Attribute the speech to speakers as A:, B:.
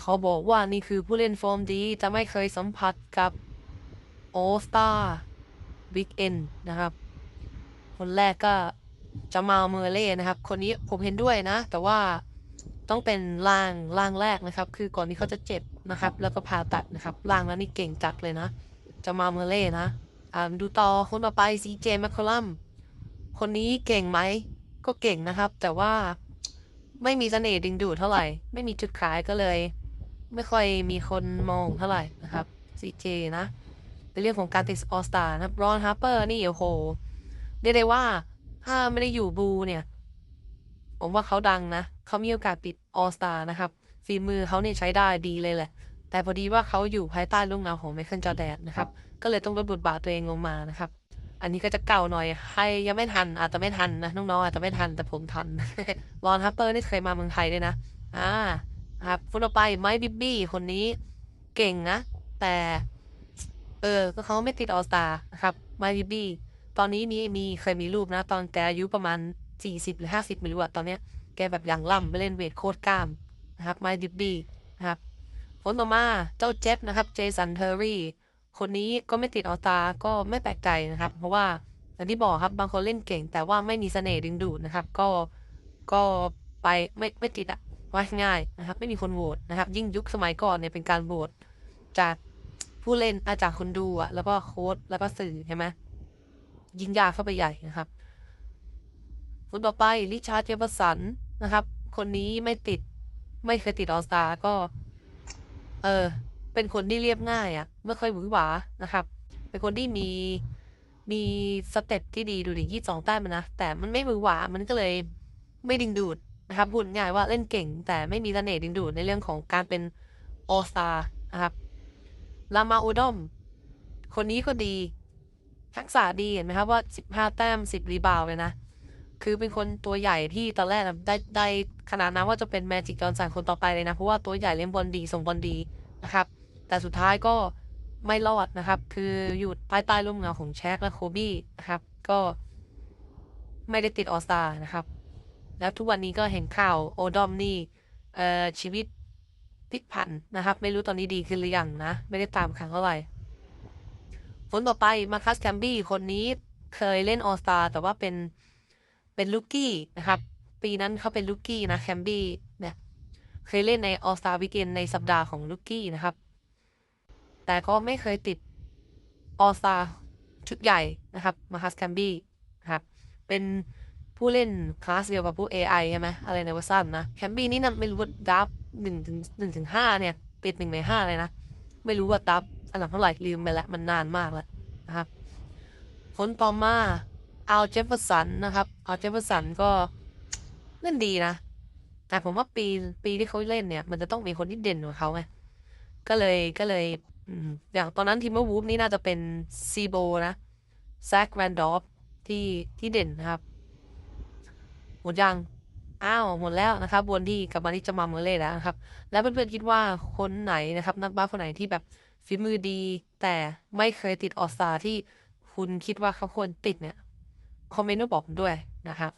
A: เขาบอกว่านี่คือผู้เล่นฟอร์มดีแต่ไม่เคยสัมผัสกับ All Star Big N นนะครับ คนแรกก็จะมาเมอร์เล่นะครับ คนนี้ผมเห็นด้วยนะ แต่ว่าต้องเป็นร่างร่างแรกนะครับ คือก่อนที่เขาจะเจ็บนะครับ แล้วก็ผ่าตัดนะครับร่างนั้นนี่เก่งจัดเลยนะ จะมาเมอร์เล่นะอ่าดูต่อคนต่อไป CJ m c c o l l u m คนนี้เก่งไหมก็เก่งนะครับ แต่ว่าไม่มีเสน่ห์ดึงดูดเท่าไหร่ ไม่มีจุดขายก็เลย ไม่ค่อยมีคนมองเท่าไหร่นะครับ CJ นะในเรื่องของการติดออสตานะครับรอนฮาร์เปอร์นี่โอ้โหเรียกได้ว่าถ้าไม่ได้อยู่บูเนี่ย ผมว่าเขาดังนะเขามีโอกาสติดออสตานะครับฝีมือเขาเนี่ยใช้ได้ดีเลยแหละ แต่พอดีว่าเขาอยู่ภายใต้ร่มเงาของไมเคิลจอแดนนะครับ ก็เลยต้องลดบทบาทตัวเองลงมานะครับ อันนี้ก็จะเก่าหน่อยใครยังไม่ทัน อาจจะไม่ทันนะน้องๆอาจจะไม่ทันแต่ผมทันรอนฮัปเปอร์นี่เคยมาเมืองไทยด้วยนะ อ่า ครับคนต่อไปไมค์บิบบี้คนนี้เก่งนะ แต่ เออ ก็เขาไม่ติดออสตาครับไมค์บิบบี้ตอนนี้มีมีเคยมีรูปนะ ตอนแกอายุประมาณ40หรือ50ไม่รู้อะตอนเนี้ยแกแบบอย่างล่ำไปเล่นเวทโคตรกล้ามนะครับไมค์บิบบี้นะครับคนต่อมาเจ้าเจ็ตนะครับเจสันเทอร์รี่คนนี้ก็ไม่ติดออสตาก็ไม่แปลกใจนะครับ เพราะว่าอย่างที่บอกครับบางคนเล่นเก่ง แต่ว่าไม่มีเสน่ห์ดึงดูดนะครับ ก็ก็ไปไม่ไม่ติดอะ ว่าง่ายนะครับ ไม่มีคนโหวตนะครับ ยิ่งยุคสมัยก่อนเนี่ยเป็นการโหวตจากผู้เล่นอาจากคนดูอะแล้วก็โค้ดแล้วก็สื่อใช่ไหมยิ่งยากเข้าไปใหญ่นะครับคนต่อไปริชาร์ดเจฟเฟอร์สันนะครับ คนนี้ไม่ติดไม่เคยติดออสตาก็ เออ เป็นคนที่เรียบง่ายอะไม่ค่อยหวือหวานะครับ เป็นคนที่มีมีสเต็ปที่ดีดูดิยี่สองแต้มอะนะ แต่มันไม่หวือหวามันก็เลยไม่ดึงดูด นะครับพูดง่ายว่าเล่นเก่ง แต่ไม่มีเสน่ห์ดึงดูดในเรื่องของการเป็นออสตานะครับลามาอุดม คนนี้ก็ดีทักษะดีเห็นไหมครับว่าสิบห้าแต้มสิบรีบาวด์เลยนะ คือเป็นคนตัวใหญ่ที่ตอนแรกได้ได้ขนาดนั้นว่าจะเป็นแมจิกจอนสันคนต่อไปเลยนะ เพราะว่าตัวใหญ่เล่นบอลดีส่งบอลดีนะครับ แต่สุดท้ายก็ไม่รอดนะครับ คืออยู่ภายใต้ร่มเงาของแชคและโคบี้นะครับ ก็ไม่ได้ติดออสตานะครับ แล้วทุกวันนี้ก็เห็นข่าวโอดอมนี่เอ่อชีวิตพลิกผันนะครับ ไม่รู้ตอนนี้ดีขึ้นหรือยังนะ ไม่ได้ตามครั้งเท่าไหร่คนต่อไปมาคัสแคมบี้คนนี้เคยเล่นออสตาแต่ว่าเป็นเป็นลูกกี้นะครับ ปีนั้นเขาเป็นลูกกี้นะแคมบี้เนี่ยเคยเล่นใน All Star Weekend ในสัปดาห์ของลูกกี้นะครับ แต่ก็ไม่เคยติด All Star ชุดใหญ่นะครับมาคัสแคมบี้นะครับเป็น ผู้เล่นคลาสเดียวกับผู้ AI ใช่ไหมอะไรในวัสันนะแคมบี้นี่นะไม่รู้ว่าดับหนึ่งถึงหนึ่งถึงห้าเนี่ยติดหนึ่งในห้าเลยนะ ไม่รู้ว่าดับอันดับเท่าไหร่ลืมไปแล้วมันนานมากแล้วนะครับคนต่อมาเอาเจฟเฟอร์สันนะครับเอาเจฟเฟอร์สันก็เล่นดีนะ แต่ผมว่าปีปีที่เขาเล่นเนี่ย มันจะต้องมีคนที่เด่นกว่าเขาไงก็เลยก็เลยอย่างตอนนั้นทีมเมอร์วูฟนี่น่าจะเป็นซีโบนะแซคแรนดอฟที่ที่เด่นนะครับ หมดยังอ้าวหมดแล้วนะครับบนที่กลับมาที่จะมาเมอร์เล่แล้วนะครับ แล้วเพื่อนๆคิดว่าคนไหนนะครับ นักบาสคนไหนที่แบบฝีมือดี แต่ไม่เคยติดออสตาที่คุณคิดว่าเขาควรติดเนี่ยคอมเมนต์มาบอกผมด้วยนะครับ